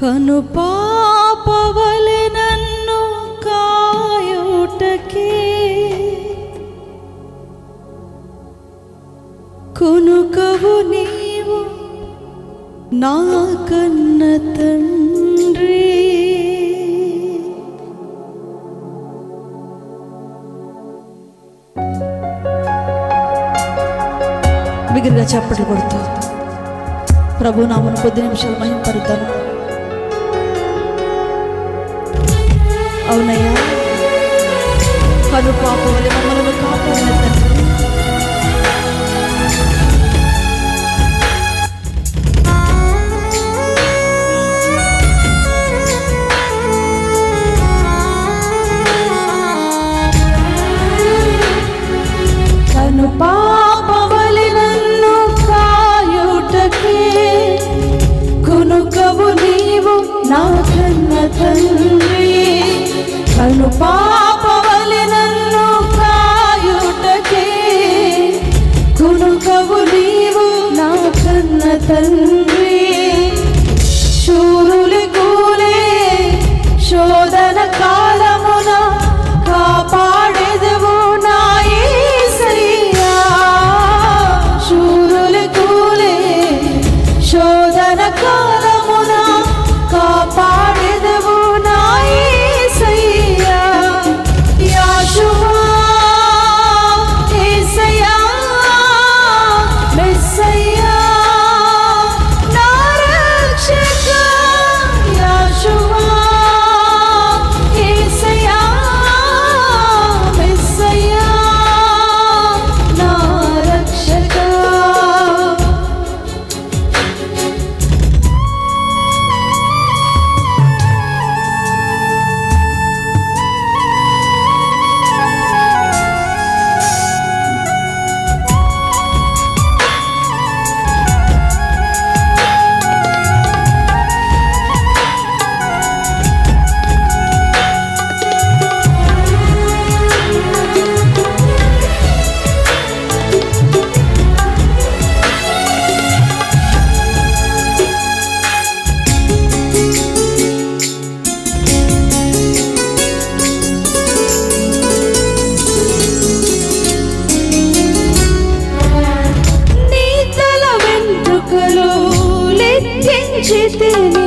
కను పాపవలె నన్ను కాయుటకే. కునుకవు నీవు నా కన్న తండ్రి. బిగిరిగా చప్పట్లు కొడుతూ. ప్రభు నామను కొద్ది నిమిషాలు మహింపరుతాను అవునయ్యా. కను పాప వల్ల మమ్మల్ని కాపాడిన తండ్రి যেতে